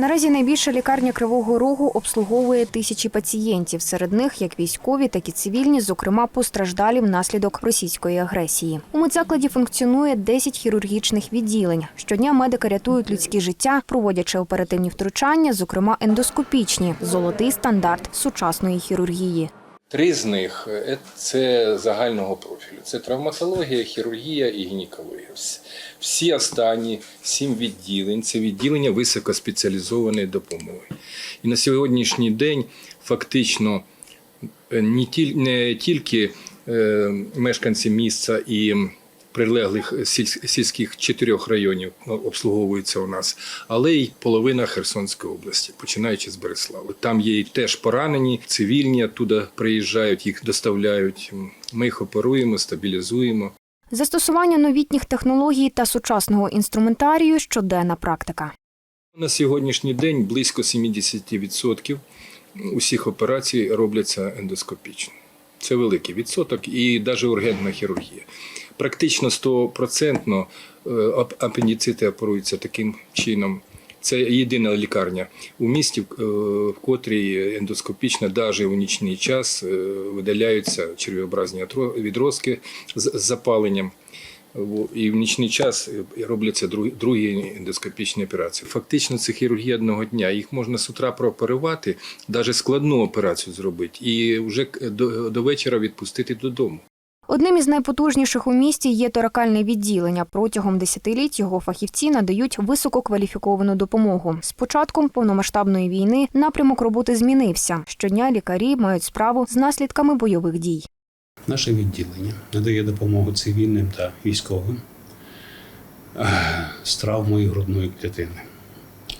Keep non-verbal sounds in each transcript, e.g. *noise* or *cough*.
Наразі найбільша лікарня Кривого Рогу обслуговує тисячі пацієнтів. Серед них як військові, так і цивільні, зокрема постраждалі внаслідок російської агресії. У медзакладі функціонує 10 хірургічних відділень. Щодня медики рятують людські життя, проводячи оперативні втручання, зокрема ендоскопічні золотий стандарт сучасної хірургії. Три з них е, це загального профілю: це травматологія, хірургія і гінекологія. Всі останні сім відділень це відділення високоспеціалізованої допомоги. І на сьогоднішній день фактично е, не тільки е, мешканці міста і прилеглих сіль- сільських чотирьох районів обслуговуються у нас, але й половина Херсонської області, починаючи з Береслави. Там є і теж поранені, цивільні оттуда приїжджають, їх доставляють. Ми їх оперуємо, стабілізуємо. Застосування новітніх технологій та сучасного інструментарію щоденна практика. На сьогоднішній день близько 70% усіх операцій робляться ендоскопічно. Це великий відсоток і навіть ургентна хірургія. Практично 100% е, ап- оперуються таким чином. Це єдина лікарня у місті, е, в котрій ендоскопічно, навіть у нічний час, е, видаляються червообразні отро- відростки з запаленням. І в нічний час е, робляться другі, ендоскопічні операції. Фактично, це хірургія одного дня. Їх можна з утра прооперувати, навіть складну операцію зробити, і вже до вечора відпустити додому. Одним із найпотужніших у місті є торакальне відділення. Протягом десятиліть його фахівці надають висококваліфіковану допомогу. З початком повномасштабної війни напрямок роботи змінився. Щодня лікарі мають справу з наслідками бойових дій. Наше відділення надає допомогу цивільним та військовим е, з травмою грудної клітини.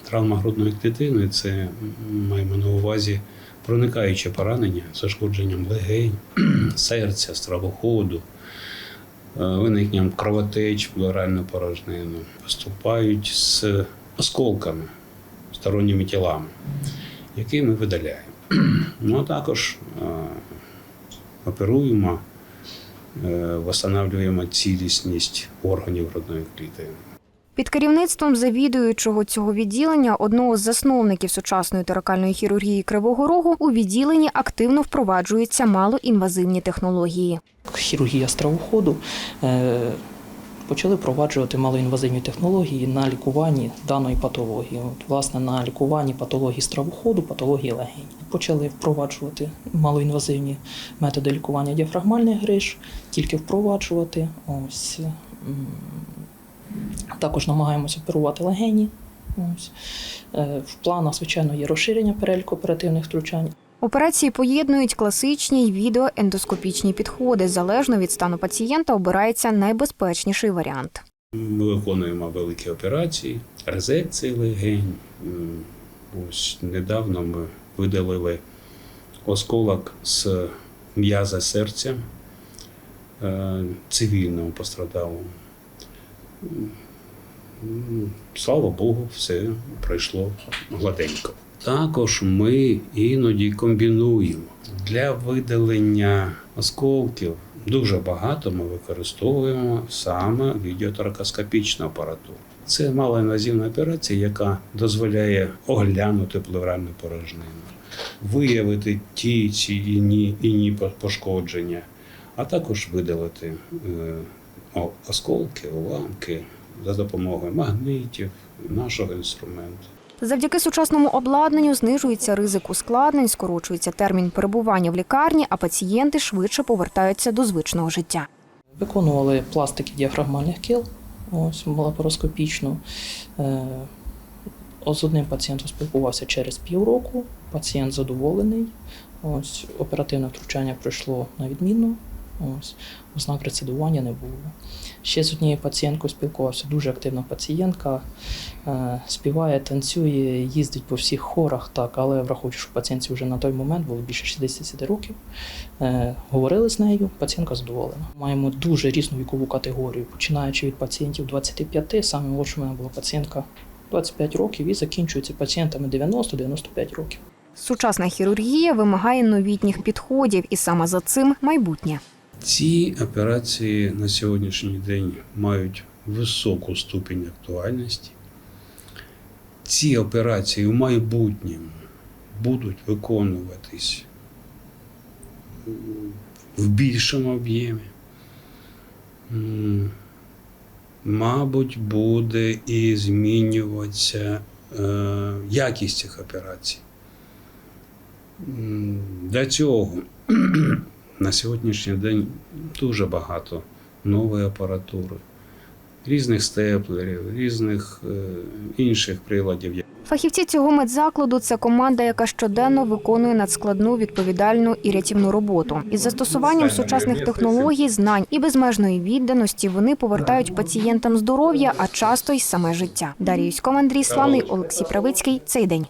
Травма грудної клітини це маємо на увазі проникаюче поранення з ушкодженням легень, *clears throat* серця, стравоходу, е, виникненням кровотеч в плуральну порожнину, поступають з осколками, сторонніми тілами, які ми видаляємо. *clears throat* Ну а також е, оперуємо, е, восстанавлюємо цілісність органів грудної клітини. Під керівництвом завідуючого цього відділення, одного з засновників сучасної торакальної хірургії Кривого Рогу, у відділенні активно впроваджуються малоінвазивні технології. хірургія стравоходу е, почали впроваджувати малоінвазивні технології на лікуванні даної патології. От, власне, на лікуванні патології стравоходу, патології легень. Почали впроваджувати малоінвазивні методи лікування діафрагмальних гриж, тільки впроваджувати. Ось. Також намагаємося оперувати легені. Ось. Е, В планах, звичайно, є розширення переліку оперативних втручань. Операції поєднують класичні й відеоендоскопічні підходи. Залежно від стану пацієнта обирається найбезпечніший варіант. Ми виконуємо великі операції, резекції легень. Ось недавно ми видалили осколок з м'яза серця е, цивільному пострадалому. Слава Богу, все пройшло гладенько. Також ми іноді комбінуємо для видалення осколків. Дуже багато ми використовуємо саме відеоторакоскопічну апаратуру. Це малоінвазивна операція, яка дозволяє оглянути плевральну порожнину, виявити ті чи іні, іні пошкодження, а також видалити е, осколки, уламки за допомогою магнитів, нашого інструменту. Завдяки сучасному обладнанню знижується ризик ускладнень, скорочується термін перебування в лікарні, а пацієнти швидше повертаються до звичного життя. Виконували пластики діафрагмальних кіл, ось лапароскопічну. Е, З одним пацієнтом спілкувався через півроку. Пацієнт задоволений. Ось оперативне втручання пройшло на відмінно. Ось ознак рецидування не було. Ще з однією пацієнткою спілкувався дуже активна пацієнтка. Е, співає, танцює, їздить по всіх хорах, так, але враховуючи, що пацієнтці вже на той момент було більше 60 років. Е, говорили з нею, пацієнтка задоволена. Маємо дуже різну вікову категорію, починаючи від пацієнтів 25, саме в мене була пацієнтка 25 років і закінчується пацієнтами 90-95 років. Сучасна хірургія вимагає новітніх підходів, і саме за цим майбутнє. Ці операції на сьогоднішній день мають високу ступінь актуальності. ці операції в майбутньому будуть виконуватись в більшому об'ємі. Мабуть, буде і змінюватися е, якість цих операцій. Для цього на сьогоднішній день дуже багато нової апаратури, різних степлерів, різних е, інших приладів. Фахівці цього медзакладу це команда, яка щоденно виконує надскладну, відповідальну і рятівну роботу. Із застосуванням сучасних технологій, знань і безмежної відданості вони повертають пацієнтам здоров'я, а часто й саме життя. Дар'я Юськова, Андрій Славний, Олексій Правицький. Цей день.